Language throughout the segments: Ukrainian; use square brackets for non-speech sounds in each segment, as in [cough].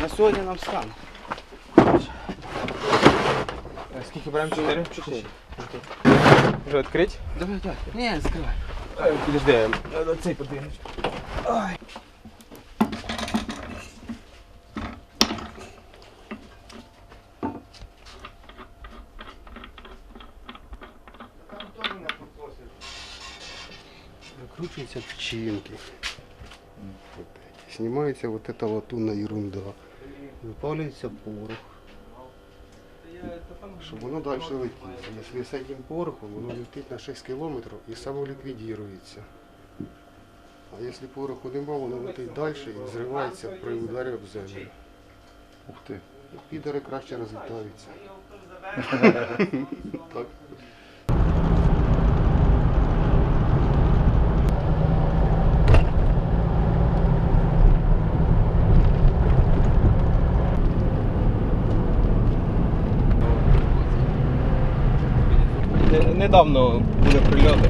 На сьогодні нам стане. Скільки беремо? Чотири? Чотири. Вже відкрити? Давай, давай. Ні, закривай. Ай, Підожди, треба цей подвинути. Закручиваются печеньки. Вот эти. Снимается вот эта латунная ерунда. Выпаливается порох. Чтобы оно дальше летело. Если с этим порохом, оно летит на 6 километров и самоликвидируется. А если пороху нема, воно летить дальше і взривається при ударі об землю. Ух ти. І підери краще розлітаються. [laughs] так. Недавно були прильоти.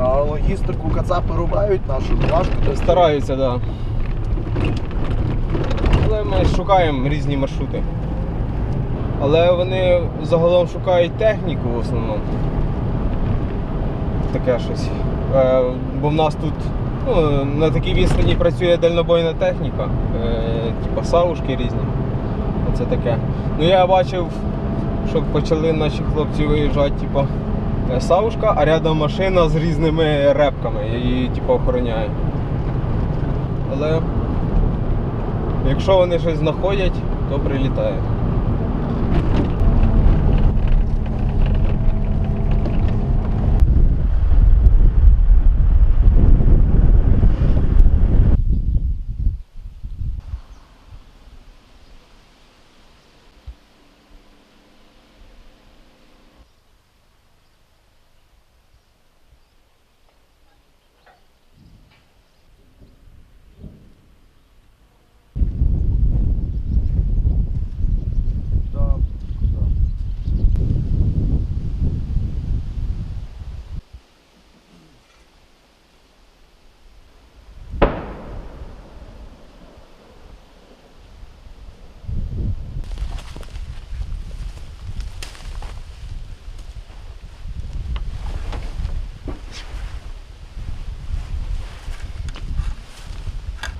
А логістику кацапи рубають нашу важко. Стараються, так. Да. Але ми шукаємо різні маршрути. Але вони загалом шукають техніку в основному. Таке щось. Е, бо в нас тут ну, на такій відстані працює дальнобойна техніка, е, типа саушки різні. Оце таке. Ну я бачив, що почали наші хлопці виїжджати, типу, Савушка, а рядом машина з різними репками, її типу, охороняє. Але якщо вони щось знаходять, то прилітає.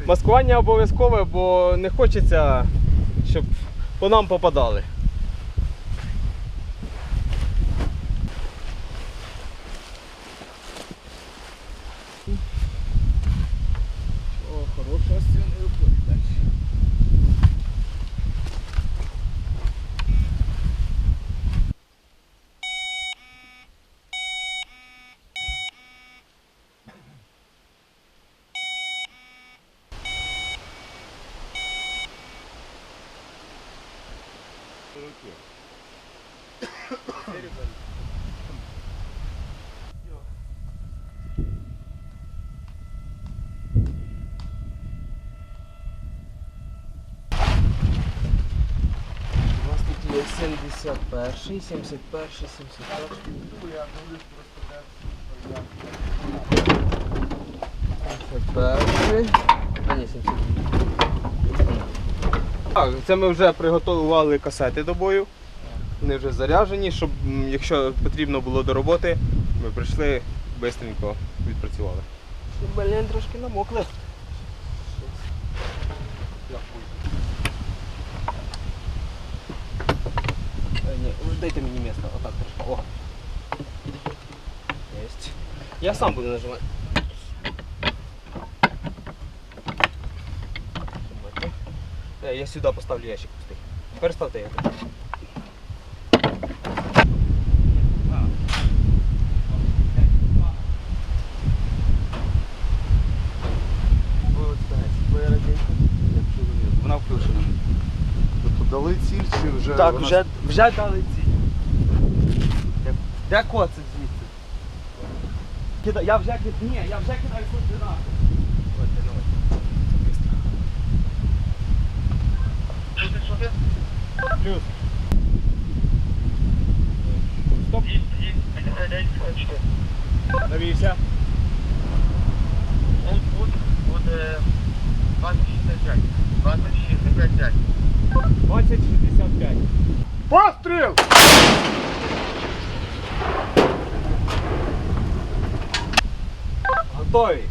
Маскування обов'язкове, бо не хочеться, щоб по нам попадали. О, хороша стіна виходить далі. У нас тут є 71, 71, 71. Перший. А ні, 72. Так, це ми вже приготували касети до бою. Вони вже заряджені, щоб якщо потрібно було до роботи, ми прийшли, швидко відпрацювали. Блін, трошки намокли. Е, дайте мені місце, отак трошки. О. Єсть. Я сам буду нажимати. Е, Я сюди поставлю ящик пустий. Тепер ставте я. Вона включена. Тобто дали ціль чи вже. Так, вона- вже, вже дали ці. Де- Де коцик звідси? Кида, я вже кидаю. Ні, я вже кидаю координати. От, ну, от. Плюс. Стоп. Навівся. Он буде, буде 2065. Постріл! Готові.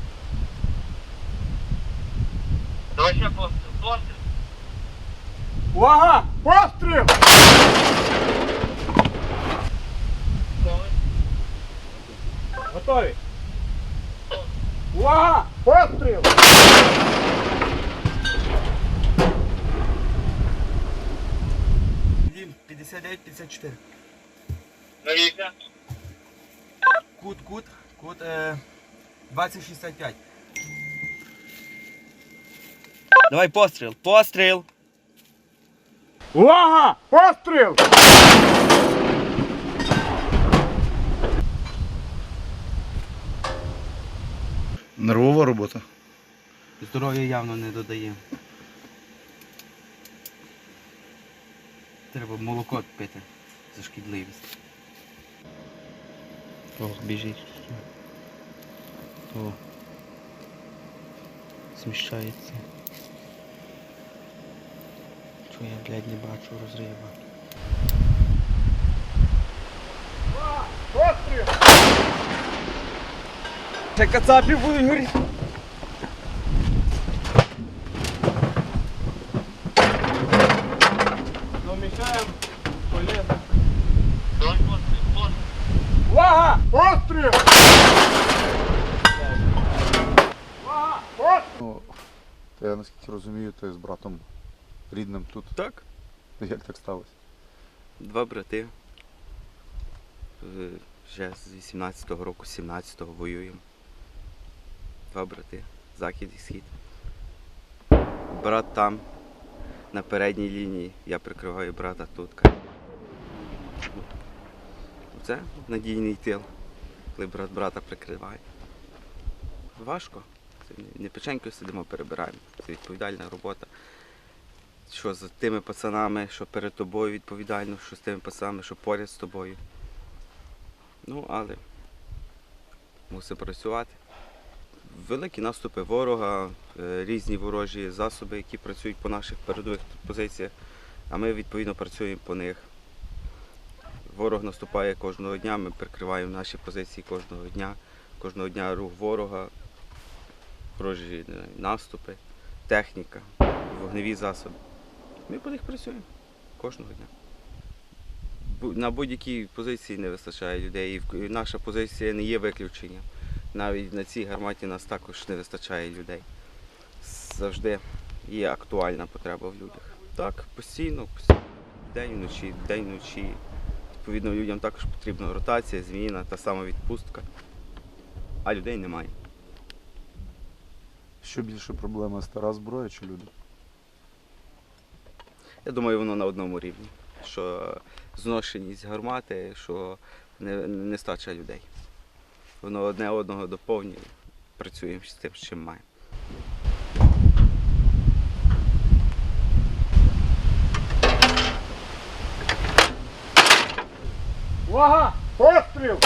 Увага! Постріл! Готові. Увага! Постріл! 59-54. Навіщо? Кут, кут, кут е, 20-65. Давай постріл, постріл. Увага! Постріл! Нервова робота. Здоров'я явно не додає. Треба молоко пити за шкідливість. Ох, біжить. О. Сміщається. Чого я, блядь, не бачу розрива. Постріл! Ще кацапів будуть горіти. Домішаємо полезно. Увага! Постріл! Ну, та я наскільки розумію, ти з братом рідним тут. Так. Як так сталося? Два брати. Е, Вже з 18-го року, 17-го воюємо. Два брати. Захід і схід. Брат там, на передній лінії. Я прикриваю брата тут. Це надійний тил, коли брат брата прикриває. Важко. Не печенькою сидимо, перебираємо. Це відповідальна робота що з тими пацанами, що перед тобою відповідально, що з тими пацанами, що поряд з тобою. Ну, але мусимо працювати. Великі наступи ворога, е, різні ворожі засоби, які працюють по наших передових позиціях, а ми відповідно працюємо по них. Ворог наступає кожного дня, ми прикриваємо наші позиції кожного дня. Кожного дня рух ворога, ворожі наступи, техніка, вогневі засоби. Ми по них працюємо кожного дня. На будь-якій позиції не вистачає людей. І наша позиція не є виключенням. Навіть на цій гарматі нас також не вистачає людей. Завжди є актуальна потреба в людях. Так, постійно, постійно. День вночі, день вночі. Відповідно, людям також потрібна ротація, зміна, та сама відпустка. А людей немає. Що більше проблема стара зброя чи люди? Я думаю, воно на одному рівні. Що зношеність гармати, що не, нестача людей. Воно одне одного доповнює. Працюємо з тим, з чим маємо. Увага! Постріл!